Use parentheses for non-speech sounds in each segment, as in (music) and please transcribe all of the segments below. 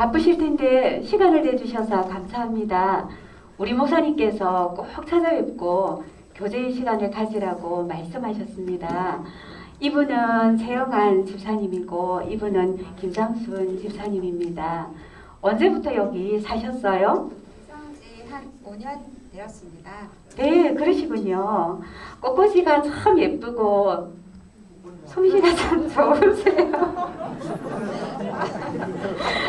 바쁘실 텐데 시간을 내주셔서 감사합니다. 우리 목사님께서 꼭 찾아뵙고 교제의 시간을 가지라고 말씀하셨습니다. 이분은 최영한 집사님이고 이분은 김장순 집사님입니다. 언제부터 여기 사셨어요? 한 5년 되었습니다. 네, 그러시군요. 꽃꽂이가 참 예쁘고 솜씨가 참 좋으세요. (laughs)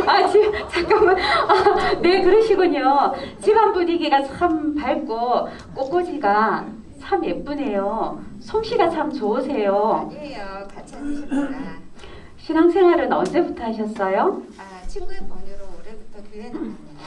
아, 지, 잠깐만. 아, 네, 그러시군요. 집안 분위기가 참 밝고 꽃꽂이가 참 예쁘네요. 솜씨가 참 좋으세요. 아니에요. 같이 하십니다. 신앙생활은 언제부터 하셨어요? 아, 친구의 권유로 올해부터 교회 나갑니다.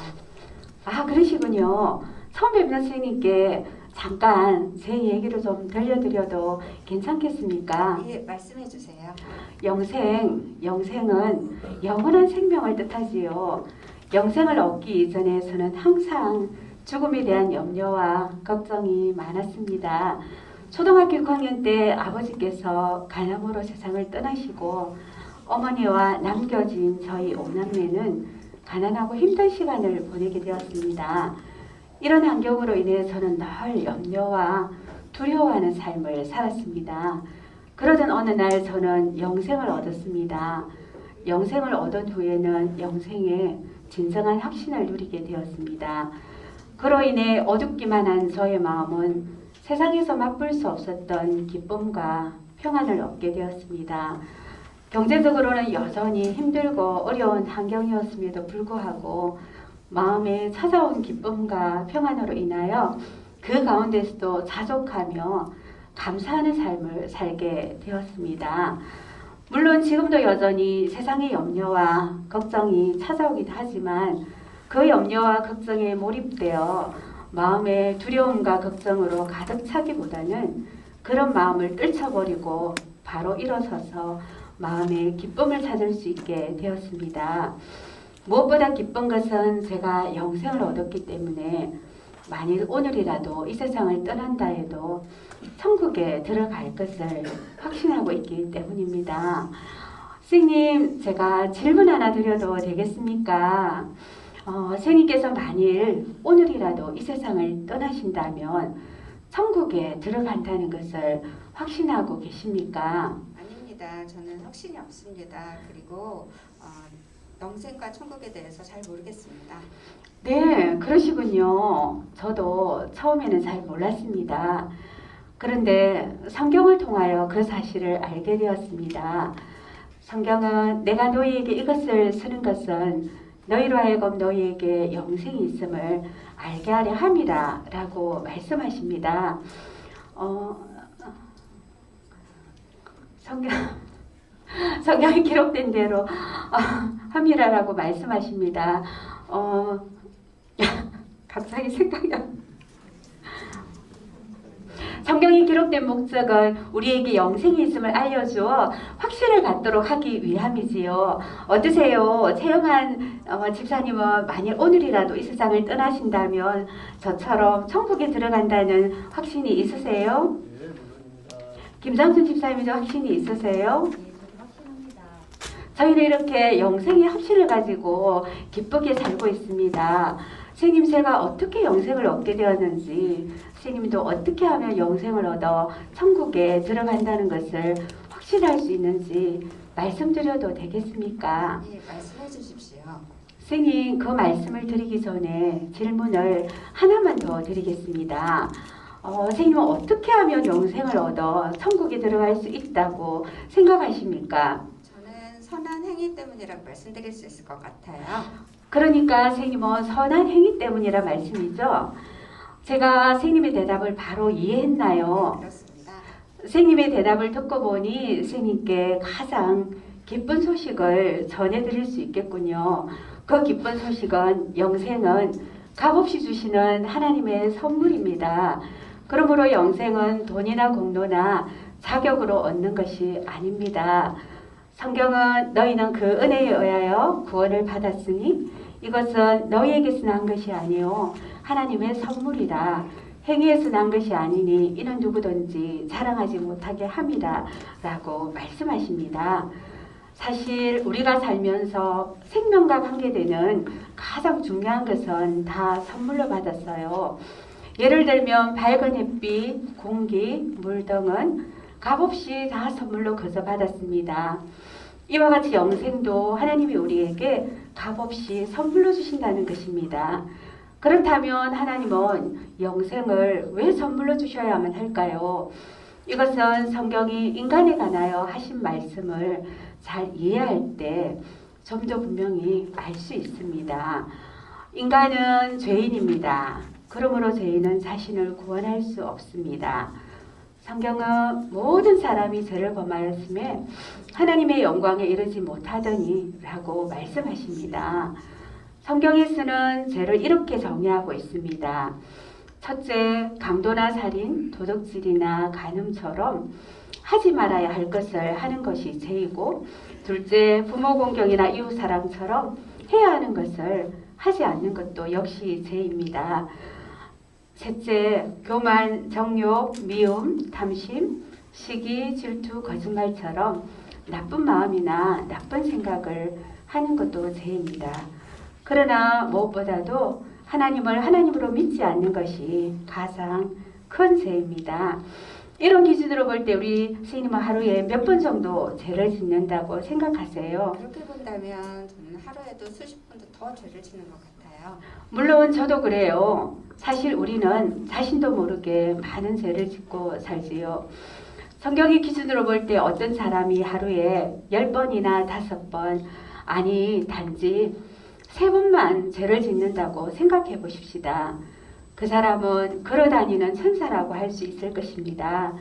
아, 그러시군요. 처음 뵙는 선생님께 잠깐 제 얘기를 좀 들려드려도 괜찮겠습니까? 예, 말씀해 주세요. 영생, 영생은 영원한 생명을 뜻하지요. 영생을 얻기 이전에서는 항상 죽음에 대한 염려와 걱정이 많았습니다. 초등학교 6학년 때 아버지께서 간암으로 세상을 떠나시고 어머니와 남겨진 저희 오남매는 가난하고 힘든 시간을 보내게 되었습니다. 이런 환경으로 인해 저는 늘 염려와 두려워하는 삶을 살았습니다. 그러던 어느 날 저는 영생을 얻었습니다. 영생을 얻은 후에는 영생의 진정한 확신을 누리게 되었습니다. 그로 인해 어둡기만 한 저의 마음은 세상에서 맛볼 수 없었던 기쁨과 평안을 얻게 되었습니다. 경제적으로는 여전히 힘들고 어려운 환경이었음에도 불구하고 마음에 찾아온 기쁨과 평안으로 인하여 그 가운데서도 자족하며 감사하는 삶을 살게 되었습니다. 물론 지금도 여전히 세상의 염려와 걱정이 찾아오긴 하지만 그 염려와 걱정에 몰입되어 마음의 두려움과 걱정으로 가득 차기보다는 그런 마음을 떨쳐버리고 바로 일어서서 마음의 기쁨을 찾을 수 있게 되었습니다. 무엇보다 기쁜 것은 제가 영생을 얻었기 때문에 만일 오늘이라도 이 세상을 떠난다 해도 천국에 들어갈 것을 확신하고 있기 때문입니다. 선생님, 제가 질문 하나 드려도 되겠습니까? 어, 선생님께서 만일 오늘이라도 이 세상을 떠나신다면 천국에 들어간다는 것을 확신하고 계십니까? 아닙니다. 저는 확신이 없습니다. 그리고 어, 영생과 천국에 대해서 잘 모르겠습니다. 네, 그러시군요. 저도 처음에는 잘 몰랐습니다. 그런데 성경을 통하여 그 사실을 알게 되었습니다. 성경은 내가 너희에게 이것을 쓰는 것은 너희로 하여금 너희에게 영생이 있음을 알게 하려 함이라 라고 말씀하십니다. 어, 성경, (laughs) 성경에 기록된 대로 어, 함이라라고 말씀하십니다. 어, (laughs) 갑자기 생각이 안 성경이 기록된 목적은 우리에게 영생이 있음을 알려주어 확신을 갖도록 하기 위함이지요. 어떠세요? 최영한 어, 집사님은 만일 오늘이라도 이 세상을 떠나신다면 저처럼 천국에 들어간다는 확신이 있으세요? 예, 물론입니다. 김장순 집사님도 확신이 있으세요? 저희는 이렇게 영생의 확신을 가지고 기쁘게 살고 있습니다. 선생님 제가 어떻게 영생을 얻게 되었는지 선생님도 어떻게 하면 영생을 얻어 천국에 들어간다는 것을 확신할 수 있는지 말씀드려도 되겠습니까? 예, 말씀해 주십시오. 선생님 그 말씀을 드리기 전에 질문을 하나만 더 드리겠습니다. 어, 선생님은 어떻게 하면 영생을 얻어 천국에 들어갈 수 있다고 생각하십니까? 선한 행위 때문이라고 말씀드릴 수 있을 것 같아요. 그러니까 선생님은 선한 행위 때문이라 말씀이죠. 제가 선생님의 대답을 바로 이해했나요? 네, 그렇습니다. 선생님의 대답을 듣고 보니 선생님께 가장 기쁜 소식을 전해드릴 수 있겠군요. 그 기쁜 소식은 영생은 값없이 주시는 하나님의 선물입니다. 그러므로 영생은 돈이나 공로나 자격으로 얻는 것이 아닙니다. 성경은 너희는 그 은혜에 의하여 구원을 받았으니 이것은 너희에게서 난 것이 아니요 하나님의 선물이라 행위에서 난 것이 아니니 이는 누구든지 자랑하지 못하게 함이라 라고 말씀하십니다. 사실 우리가 살면서 생명과 관계되는 가장 중요한 것은 다 선물로 받았어요. 예를 들면 밝은 햇빛, 공기, 물 등은 값없이 다 선물로 거저 받았습니다. 이와 같이 영생도 하나님이 우리에게 값없이 선물로 주신다는 것입니다. 그렇다면 하나님은 영생을 왜 선물로 주셔야만 할까요? 이것은 성경이 인간에 관하여 하신 말씀을 잘 이해할 때 좀 더 분명히 알 수 있습니다. 인간은 죄인입니다. 그러므로 죄인은 자신을 구원할 수 없습니다. 성경은 모든 사람이 죄를 범하였음에 하나님의 영광에 이르지 못하더니 라고 말씀하십니다. 성경에서는 죄를 이렇게 정의하고 있습니다. 첫째, 강도나 살인, 도둑질이나 간음처럼 하지 말아야 할 것을 하는 것이 죄이고, 둘째, 부모 공경이나 이웃 사랑처럼 해야 하는 것을 하지 않는 것도 역시 죄입니다. 셋째, 교만, 정욕, 미움, 탐심, 시기, 질투, 거짓말처럼 나쁜 마음이나 나쁜 생각을 하는 것도 죄입니다. 그러나 무엇보다도 하나님을 하나님으로 믿지 않는 것이 가장 큰 죄입니다. 이런 기준으로 볼 때 우리 스님은 하루에 몇 번 정도 죄를 짓는다고 생각하세요? 그렇게 본다면 저는 하루에도 수십 번도 더 죄를 짓는 것 같아요. 물론 저도 그래요. 사실 우리는 자신도 모르게 많은 죄를 짓고 살지요. 성경의 기준으로 볼 때 어떤 사람이 하루에 열 번이나 다섯 번, 아니 단지 세 번만 죄를 짓는다고 생각해 보십시다. 그 사람은 걸어다니는 천사라고 할 수 있을 것입니다.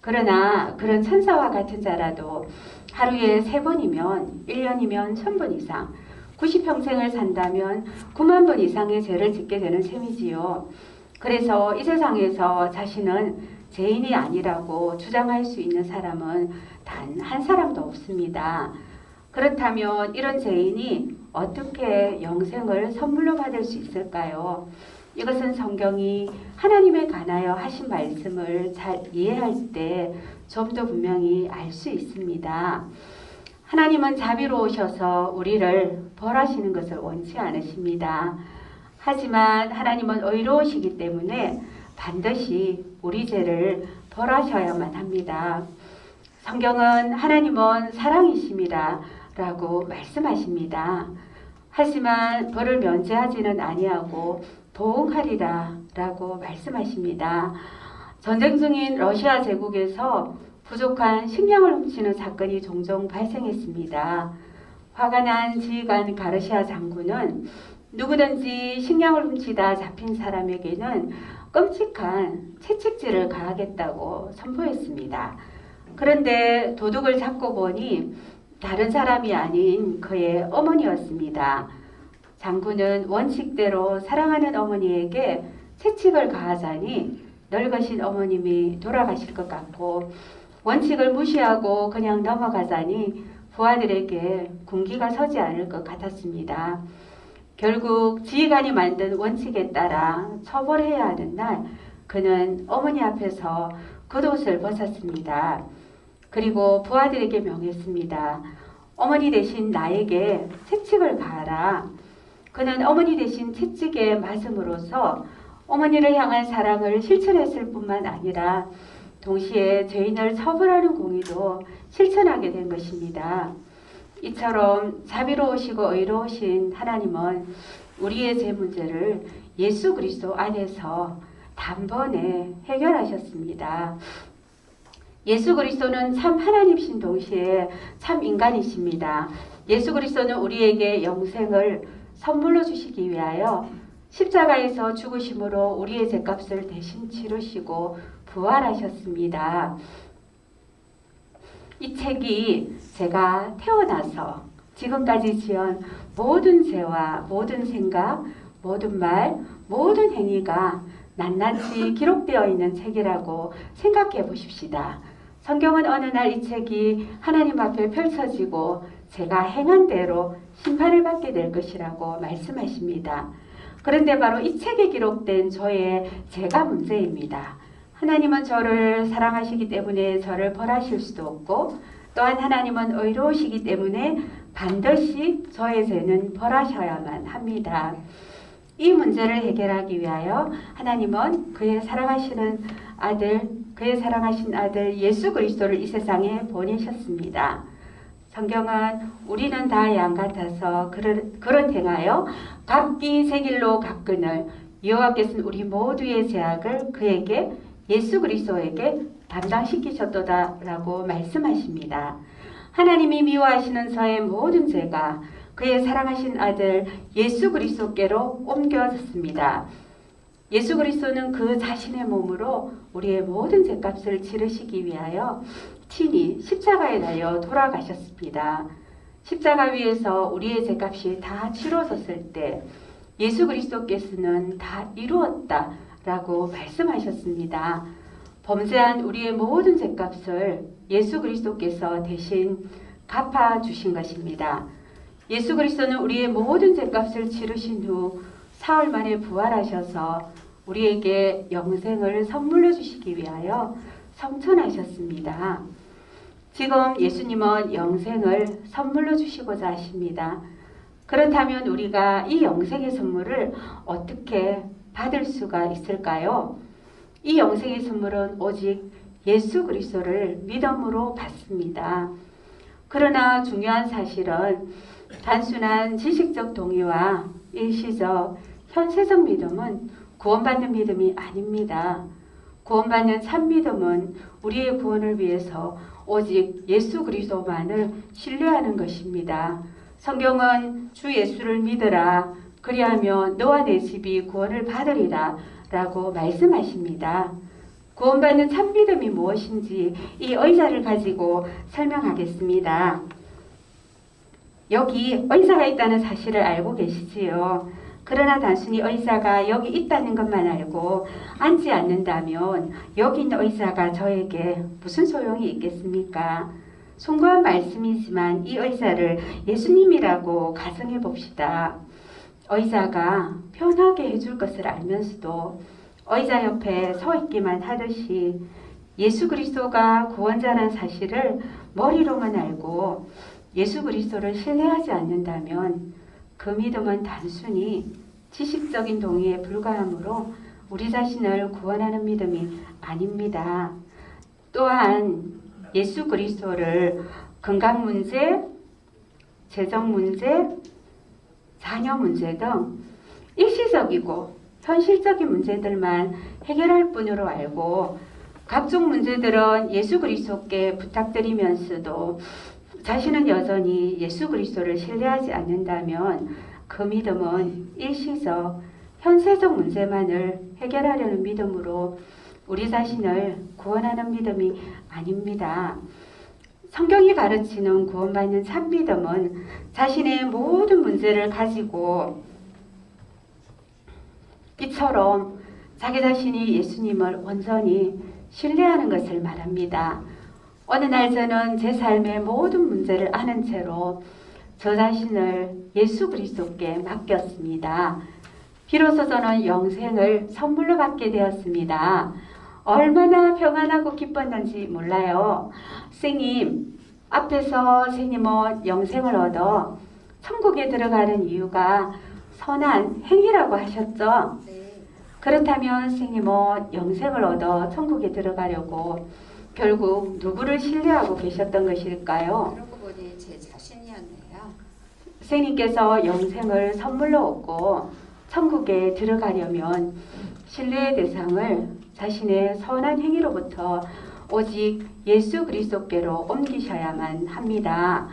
그러나 그런 천사와 같은 자라도 하루에 세 번이면 1년이면 천번 이상 90평생을 산다면 9만 번 이상의 죄를 짓게 되는 셈이지요. 그래서 이 세상에서 자신은 죄인이 아니라고 주장할 수 있는 사람은 단 한 사람도 없습니다. 그렇다면 이런 죄인이 어떻게 영생을 선물로 받을 수 있을까요? 이것은 성경이 하나님에 관하여 하신 말씀을 잘 이해할 때 좀 더 분명히 알 수 있습니다. 하나님은 자비로우셔서 우리를 벌하시는 것을 원치 않으십니다. 하지만 하나님은 의로우시기 때문에 반드시 우리 죄를 벌하셔야만 합니다. 성경은 하나님은 사랑이십니다. 라고 말씀하십니다. 하지만 벌을 면제하지는 아니하고 보응하리라 라고 말씀하십니다. 전쟁 중인 러시아 제국에서 부족한 식량을 훔치는 사건이 종종 발생했습니다. 화가 난 지휘관 가르시아 장군은 누구든지 식량을 훔치다 잡힌 사람에게는 끔찍한 채찍질을 가하겠다고 선포했습니다. 그런데 도둑을 잡고 보니 다른 사람이 아닌 그의 어머니였습니다. 장군은 원칙대로 사랑하는 어머니에게 채찍을 가하자니 늙으신 어머님이 돌아가실 것 같고 원칙을 무시하고 그냥 넘어가자니 부하들에게 군기가 서지 않을 것 같았습니다. 결국 지휘관이 만든 원칙에 따라 처벌해야 하는 날 그는 어머니 앞에서 겉옷을 벗었습니다. 그리고 부하들에게 명했습니다. 어머니 대신 나에게 채찍을 가하라. 그는 어머니 대신 채찍에 맞음으로써 어머니를 향한 사랑을 실천했을 뿐만 아니라 동시에 죄인을 처벌하는 공의도 실천하게 된 것입니다. 이처럼 자비로우시고 의로우신 하나님은 우리의 죄 문제를 예수 그리스도 안에서 단번에 해결하셨습니다. 예수 그리스도는 참 하나님신 동시에 참 인간이십니다. 예수 그리스도는 우리에게 영생을 선물로 주시기 위하여 십자가에서 죽으심으로 우리의 죄값을 대신 치르시고 부활하셨습니다. 이 책이 제가 태어나서 지금까지 지은 모든 죄와 모든 생각, 모든 말, 모든 행위가 낱낱이 기록되어 있는 책이라고 생각해 보십시다. 성경은 어느 날 이 책이 하나님 앞에 펼쳐지고 제가 행한 대로 심판을 받게 될 것이라고 말씀하십니다. 그런데 바로 이 책에 기록된 저의 죄가 문제입니다. 하나님은 저를 사랑하시기 때문에 저를 벌하실 수도 없고 또한 하나님은 의로우시기 때문에 반드시 저의 죄는 벌하셔야만 합니다. 이 문제를 해결하기 위하여 하나님은 그의 사랑하시는 아들, 그의 사랑하신 아들 예수 그리스도를 이 세상에 보내셨습니다. 성경은 우리는 다 양 같아서 그릇, 그릇 행하여 각기 새 길로 가끈을 여호와께서는 우리 모두의 죄악을 그에게 예수 그리스도에게 담당시키셨도다라고 말씀하십니다. 하나님이 미워하시는 저의 모든 죄가 그의 사랑하신 아들 예수 그리스도께로 옮겨졌습니다. 예수 그리스도는 그 자신의 몸으로 우리의 모든 죄값을 치르시기 위하여 친히 십자가에 달려 돌아가셨습니다. 십자가 위에서 우리의 죄값이 다 치러졌을 때 예수 그리스도께서는 다 이루었다 라고 말씀하셨습니다. 범죄한 우리의 모든 죄값을 예수 그리스도께서 대신 갚아 주신 것입니다. 예수 그리스도는 우리의 모든 죄값을 치르신 후 사흘 만에 부활하셔서 우리에게 영생을 선물로 주시기 위하여 성천하셨습니다. 지금 예수님은 영생을 선물로 주시고자 하십니다. 그렇다면 우리가 이 영생의 선물을 어떻게 받을 수가 있을까요? 이 영생의 선물은 오직 예수 그리스도를 믿음으로 받습니다. 그러나 중요한 사실은 단순한 지식적 동의와 일시적 현세적 믿음은 구원받는 믿음이 아닙니다. 구원받는 참 믿음은 우리의 구원을 위해서 오직 예수 그리스도만을 신뢰하는 것입니다. 성경은 주 예수를 믿으라 그리하면 너와 내 집이 구원을 받으리라 라고 말씀하십니다. 구원받는 참 믿음이 무엇인지 이 의자를 가지고 설명하겠습니다. 여기 의사가 있다는 사실을 알고 계시지요. 그러나 단순히 의사가 여기 있다는 것만 알고 앉지 않는다면 여기 있는 의사가 저에게 무슨 소용이 있겠습니까? 송구한 말씀이지만 이 의사를 예수님이라고 가정해 봅시다. 의사가 편하게 해줄 것을 알면서도 의자 옆에 서 있기만 하듯이 예수 그리스도가 구원자라는 사실을 머리로만 알고 예수 그리스도를 신뢰하지 않는다면 그 믿음은 단순히 지식적인 동의에 불과하므로 우리 자신을 구원하는 믿음이 아닙니다. 또한 예수 그리스도를 건강 문제, 재정 문제, 자녀 문제 등 일시적이고 현실적인 문제들만 해결할 뿐으로 알고 각종 문제들은 예수 그리스도께 부탁드리면서도 자신은 여전히 예수 그리스도를 신뢰하지 않는다면 그 믿음은 일시적 현세적 문제만을 해결하려는 믿음으로 우리 자신을 구원하는 믿음이 아닙니다. 성경이 가르치는 구원받는 참 믿음은 자신의 모든 문제를 가지고 이처럼 자기 자신이 예수님을 온전히 신뢰하는 것을 말합니다. 어느 날 저는 제 삶의 모든 문제를 아는 채로 저 자신을 예수 그리스도께 맡겼습니다. 비로소 저는 영생을 선물로 받게 되었습니다. 얼마나 평안하고 기뻤는지 몰라요. 선생님, 앞에서 선생님은 영생을 얻어 천국에 들어가는 이유가 선한 행위라고 하셨죠? 네, 그렇다면 선생님은 영생을 얻어 천국에 들어가려고 결국 누구를 신뢰하고 계셨던 것일까요? 그러고 보니 제 자신이었네요. 선생님께서 영생을 선물로 얻고 천국에 들어가려면 신뢰의 대상을 자신의 선한 행위로부터 오직 예수 그리스도께로 옮기셔야만 합니다.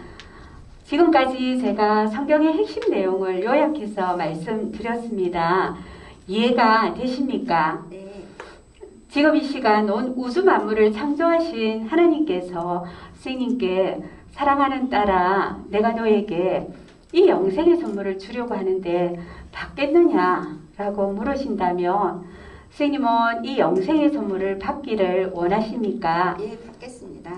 지금까지 제가 성경의 핵심 내용을 요약해서 말씀드렸습니다. 이해가 되십니까? 네, 지금 이 시간 온 우주 만물을 창조하신 하나님께서 선생님께 사랑하는 딸아 내가 너에게 이 영생의 선물을 주려고 하는데 받겠느냐 라고 물으신다면 선생님은 이 영생의 선물을 받기를 원하십니까? 예, 받겠습니다.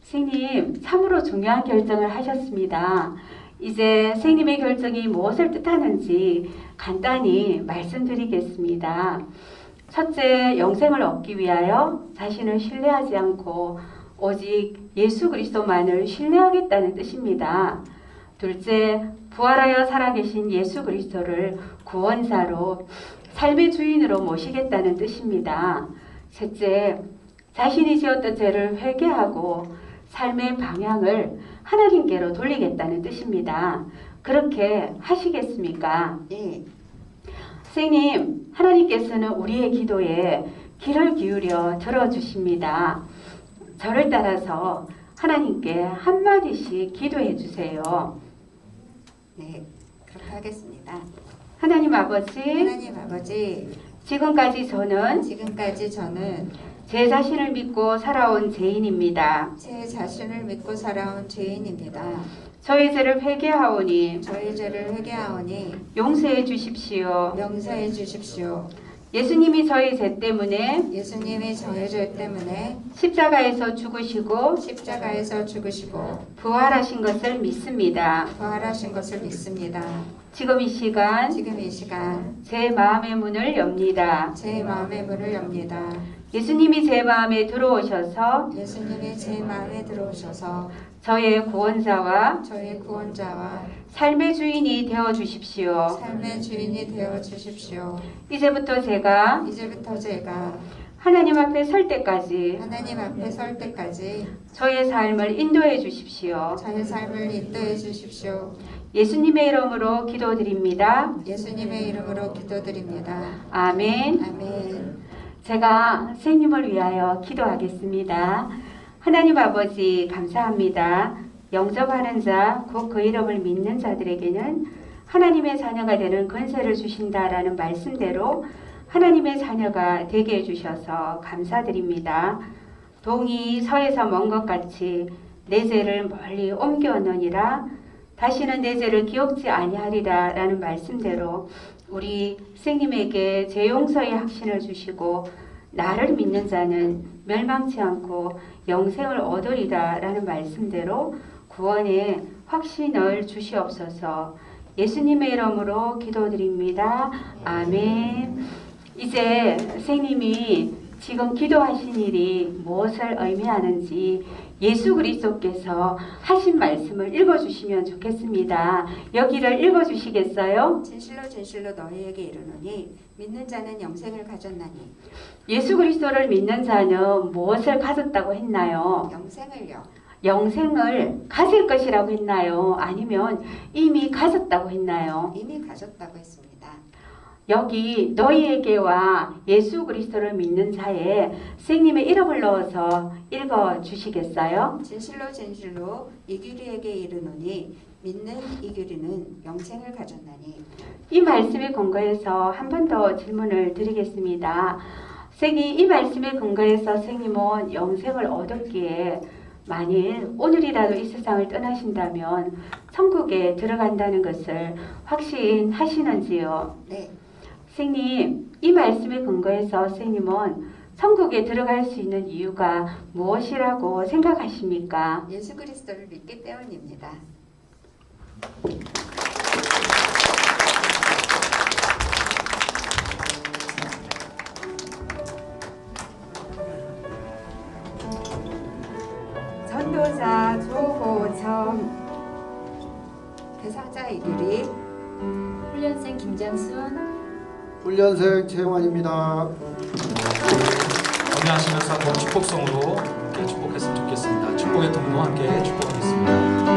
선생님 참으로 중요한 결정을 하셨습니다. 이제 선생님의 결정이 무엇을 뜻하는지 간단히 말씀드리겠습니다. 첫째, 영생을 얻기 위하여 자신을 신뢰하지 않고 오직 예수 그리스도만을 신뢰하겠다는 뜻입니다. 둘째, 부활하여 살아계신 예수 그리스도를 구원자로 삶의 주인으로 모시겠다는 뜻입니다. 셋째, 자신이 지었던 죄를 회개하고 삶의 방향을 하나님께로 돌리겠다는 뜻입니다. 그렇게 하시겠습니까? 예, 선생님, 하나님께서는 우리의 기도에 귀를 기울여 들어주십니다. 저를 따라서 하나님께 한마디씩 기도해 주세요. 네, 그렇게 하겠습니다. 하나님 아버지, 하나님 아버지, 지금까지 저는 지금까지 저는 제 자신을 믿고 살아온 죄인입니다. 제 자신을 믿고 살아온 죄인입니다. 저의 죄를 회개하오니 저희 죄를 회개하오니 용서해 주십시오. 용서해 주십시오. 예수님이 저의 죄 때문에 예수님이 저의 죄 때문에 십자가에서 죽으시고 십자가에서 죽으시고 부활하신 것을 믿습니다. 부활하신 것을 믿습니다. 지금 이 시간 지금 이 시간 제 마음의 문을 엽니다. 제 마음의 문을 엽니다. 예수님이 제 마음에 들어오셔서 예수님이 제 마음에 들어오셔서 저의 구원자와 저의 구원자와 삶의 주인이 되어 주십시오. 삶의 주인이 되어 주십시오. 이제부터 제가 이제부터 제가 하나님 앞에 설 때까지 하나님 앞에 설 때까지 저의 삶을 인도해 주십시오. 저의 삶을 인도해 주십시오. 예수님의 이름으로 기도드립니다. 예수님의 이름으로 기도드립니다. 아멘. 아멘. 제가 선생님을 위하여 기도하겠습니다. 하나님 아버지 감사합니다. 영접하는 자, 곧 그 이름을 믿는 자들에게는 하나님의 자녀가 되는 권세를 주신다라는 말씀대로 하나님의 자녀가 되게 해주셔서 감사드립니다. 동이 서에서 먼 것 같이 내 죄를 멀리 옮겨놓으니라 다시는 내 죄를 기억지 아니하리라 라는 말씀대로 우리 선생님에게 제 용서의 확신을 주시고 나를 믿는 자는 멸망치 않고 영생을 얻으리라라는 말씀대로 구원의 확신을 주시옵소서. 예수님의 이름으로 기도드립니다. 아멘. 이제 선생님이 지금 기도하신 일이 무엇을 의미하는지 예수 그리스도께서 하신 말씀을 읽어주시면 좋겠습니다. 여기를 읽어주시겠어요? 진실로 진실로 너희에게 이르노니 믿는 자는 영생을 가졌나니 예수 그리스도를 믿는 자는 무엇을 가졌다고 했나요? 영생을요. 영생을 가질 것이라고 했나요? 아니면 이미 가졌다고 했나요? 이미 가졌다고 했습니다. 여기 너희에게와 예수 그리스도를 믿는 자에 선생님의 이름을 넣어서 읽어 주시겠어요? 진실로 진실로 이규리에게 이르노니 믿는 이규리는 영생을 가졌나니 이 말씀에 근거해서 한 번 더 질문을 드리겠습니다. 선생님, 이 말씀에 근거해서 선생님은 영생을 얻었기에 만일 오늘이라도 이 세상을 떠나신다면 천국에 들어간다는 것을 확신하시는지요? 네 선생님, 이 말씀에 근거해서 선생님은 천국에 들어갈 수 있는 이유가 무엇이라고 생각하십니까? 예수 그리스도를 믿기 때문입니다. 전도자 조호정 대상자 이규리 훈련생 김장순 훈련생 최영환입니다. 건강하시면서 본 축복성으로 함께 축복했으면 좋겠습니다. 축복의 통로 함께 축복하겠습니다.